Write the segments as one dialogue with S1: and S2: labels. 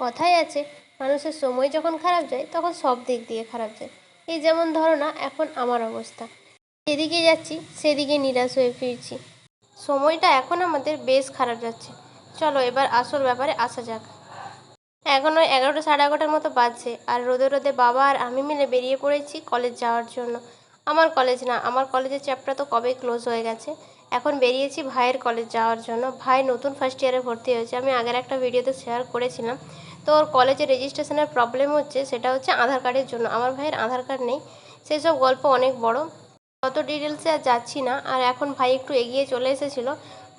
S1: কথায় আছে, মানুষের সময় যখন খারাপ যায়, তখন সব দিক দিয়ে খারাপ যায়। এই যেমন ধরো না, এখন আমার অবস্থা। যেদিকে যাচ্ছি, সেদিকে নিরাশ হয়ে ফিরছি। সময়টা এখন আমাদের বেশ খারাপ যাচ্ছে। চলো এবার আসল ব্যাপারে আসা যাক। এখন ওই এগারোটা সাড়ে এগারোটার মতো বাজছে, আর রোদে রোদে বাবা আর আমি মিলে বেরিয়ে পড়েছি কলেজ যাওয়ার জন্য। আমার কলেজ না, আমার কলেজের চ্যাপ্টার তো কবেই ক্লোজ হয়ে গেছে? এখন বেরিয়েছি ভাইয়ের কলেজ যাওয়ার জন্য। ভাই নতুন ফার্স্ট ইয়ারে ভর্তি হয়েছে। আমি আগের একটা ভিডিওতে শেয়ার করেছিলাম। তো ওর কলেজে রেজিস্ট্রেশনের প্রবলেম হচ্ছে, সেটা হচ্ছে আধার কার্ডের জন্য। আমার ভাইয়ের আধার কার্ড নেই। সেই সব গল্প অনেক বড়। অত ডিটেলসে আর যাচ্ছি না। আর এখন ভাই একটু এগিয়ে চলে এসেছিল।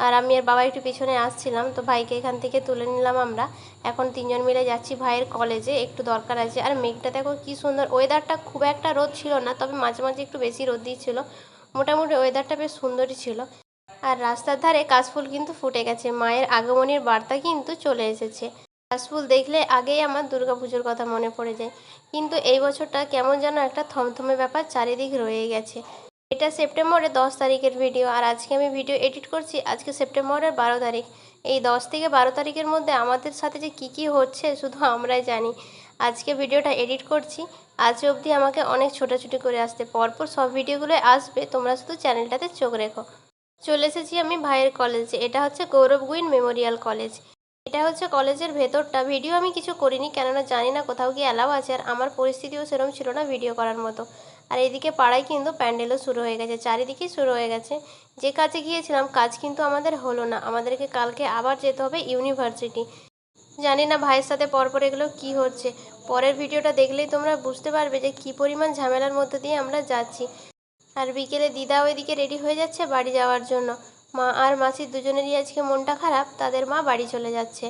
S1: আর আমি আর বাবা একটু পিছনে আসছিলাম। তো ভাইকে এখান থেকে তুলে নিলাম আমরা। এখন তিনজন মিলে যাচ্ছি ভাইয়ের কলেজে একটু দরকার আছে। আর মেঘটা দেখো কি সুন্দর। ওয়েদারটা খুব একটা রোদ ছিল না, তবে মাঝে মাঝে একটু বেশি রোদ দিচ্ছিল। মোটামুটি ওয়েদারটা বেশ সুন্দরই ছিল। আর রাস্তার ধারে কাশফুল কিন্তু ফুটে গেছে। মায়ের আগমনের বার্তা কিন্তু চলে এসেছে। কাশফুল দেখলে আগেই আমার দুর্গাপুজোর কথা মনে পড়ে যায়। কিন্তু এই বছরটা কেমন যেন একটা থমথমে ব্যাপার চারিদিক রয়ে গেছে। এটা সেপ্টেম্বরের দশ তারিখের ভিডিও আর আজকে আমি ভিডিও এডিট করছি, আজকে সেপ্টেম্বরের বারো তারিখ। এই দশ থেকে বারো তারিখের মধ্যে আমাদের সাথে যে কী কী হচ্ছে, শুধু আমরাই জানি। আজকে ভিডিওটা এডিট করছি। আজ অবধি আমাকে অনেক ছোটাছুটি করে আসতে। পরপর সব ভিডিওগুলো আসবে। তোমরা শুধু চ্যানেলটাতে চোখ রেখো। চলে এসেছি আমি ভাইয়ের কলেজে এটা হচ্ছে গৌরব গুইন মেমোরিয়াল কলেজ এটা হচ্ছে কলেজের ভেতরটা। ভিডিও আমি কিছু করিনি, কেননা জানি না কোথাও কি অ্যালাউ আছে। আর আমার পরিস্থিতিও সেরকম ছিল না ভিডিও করার মতো। আর এদিকে পাড়ায় কিন্তু প্যান্ডেলও শুরু হয়ে গেছে। চারিদিকেই শুরু হয়ে গেছে। যে কাজে গিয়েছিলাম, কাজ কিন্তু আমাদের হলো না। আমাদেরকে কালকে আবার যেতে হবে ইউনিভার্সিটি। জানি না ভাইয়ের সাথে পরপর এগুলো কি হচ্ছে। পরের ভিডিওটা দেখলেই তোমরা বুঝতে পারবে যে কি পরিমাণ ঝামেলার মধ্যে দিয়ে আমরা যাচ্ছি। আর বিকেলে দিদা ওইদিকে রেডি হয়ে যাচ্ছে বাড়ি যাওয়ার জন্য। মা আর মাসির দুজনেরই আজকে মনটা খারাপ, তাদের মা বাড়ি চলে যাচ্ছে।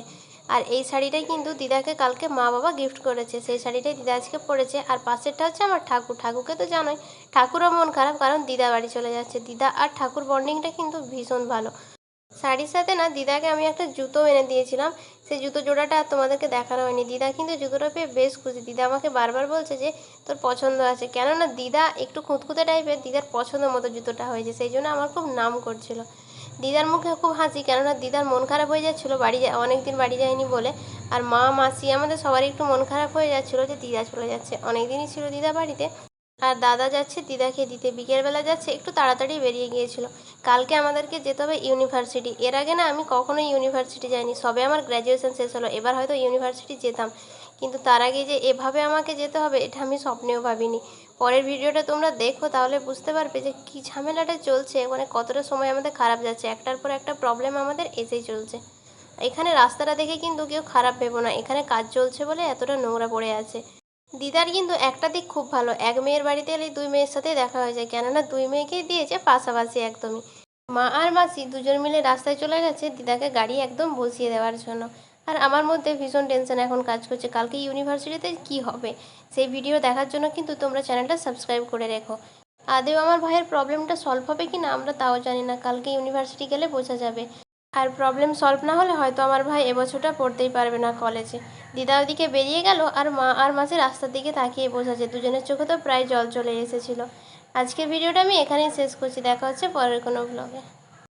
S1: আর এই শাড়িটাই কিন্তু দিদাকে কালকে মা বাবা গিফট করেছে। সেই শাড়িটাই দিদা আজকে পরেছে। আর পাশেরটা হচ্ছে আমার ঠাকুর। ঠাকুরকে তো জানোই, ঠাকুরও মন খারাপ, কারণ দিদা বাড়ি চলে যাচ্ছে। দিদা আর ঠাকুর বন্ডিংটা কিন্তু ভীষণ ভালো। শাড়ির সাথে না দিদাকে আমি একটা জুতো এনে দিয়েছিলাম। সেই জুতো জোড়াটা তোমাদেরকে দেখানো হয়নি। দিদা কিন্তু জুতোটা পেয়ে বেশ খুশি। দিদা আমাকে বারবার বলছে যে, তোর পছন্দ আছে। কেননা দিদা একটু খুঁতখুঁতে টাইপের দিদার পছন্দ মতো জুতোটা হয়েছে। সেই জন্য আমার খুব নাম করছিল। দিদার মুখে খুব হাসি, কেননা দিদার মন খারাপ হয়ে যাচ্ছিল। বাড়ি অনেক দিন বাড়ি যায়নি বলে। আর মা, মাসি আমাদের সবারই একটু মন খারাপ হয়ে যাচ্ছিল যে দিদা চলে যাচ্ছে। অনেক দিনই ছিল দিদা বাড়িতে। আর দাদা যাচ্ছে দিদাকে দিতে। বিকেলবেলা যাচ্ছে, একটু তাড়াতাড়ি বেরিয়ে গিয়েছিল। কালকে আমাদেরকে যেতে হবে ইউনিভার্সিটি। এর আগে না আমি কখনোই ইউনিভার্সিটি যাইনি। সবে আমার গ্র্যাজুয়েশন শেষ হলো। এবার হয়তো ইউনিভার্সিটি যেতাম। কিন্তু তার আগে যে এভাবে আমাকে যেতে হবে, এটা আমি স্বপ্নেও ভাবিনি। পরের ভিডিওটা তোমরা দেখো, তাহলে বুঝতে পারবে যে কী ঝামেলাটা চলছে। মানে কতটা সময় আমাদের খারাপ যাচ্ছে। একটার পর একটা প্রবলেম আমাদের এসেই চলছে। এখানে রাস্তাটা দেখে কিন্তু কেউ খারাপ ভেবো না। এখানে কাজ চলছে বলে এতটা নোংরা পড়ে আছে। দিদার কিন্তু একটা দিক খুব ভালো। এক মেয়ের বাড়িতে এলে দুই মেয়ের সাথে দেখা হয়ে যায়, কেননা দুই মেয়েকেই দিয়েছে পাশাপাশি একদমই। মা আর মাসি দুজন মিলে রাস্তায় চলে গেছে দিদাকে গাড়ি একদম বসিয়ে দেওয়ার জন্য। আর আমার মধ্যে ভীষণ টেনশন এখন কাজ করছে, কালকে ইউনিভার্সিটিতে কি হবে? সেই ভিডিও দেখার জন্য কিন্তু তোমরা চ্যানেলটা সাবস্ক্রাইব করে রেখো। আদেও আমার ভাইয়ের প্রবলেমটা সলভ হবে কি না আমরা তাও জানি না, কালকে ইউনিভার্সিটি গেলে বোঝা যাবে। আর প্রবলেম সলভ না হলে হয়তো আমার ভাই এবছরটা পড়তেই পারবে না কলেজে দিদা ওদিকে বেরিয়ে গেল আর মা আর মাঝে রাস্তার দিকে তাকিয়ে বোঝাচ্ছে, দুজনের চোখে তো প্রায় জল চলে এসেছিল। আজকের ভিডিওটা আমি এখানেই শেষ করছি, দেখা হচ্ছে পরের কোনো ব্লগে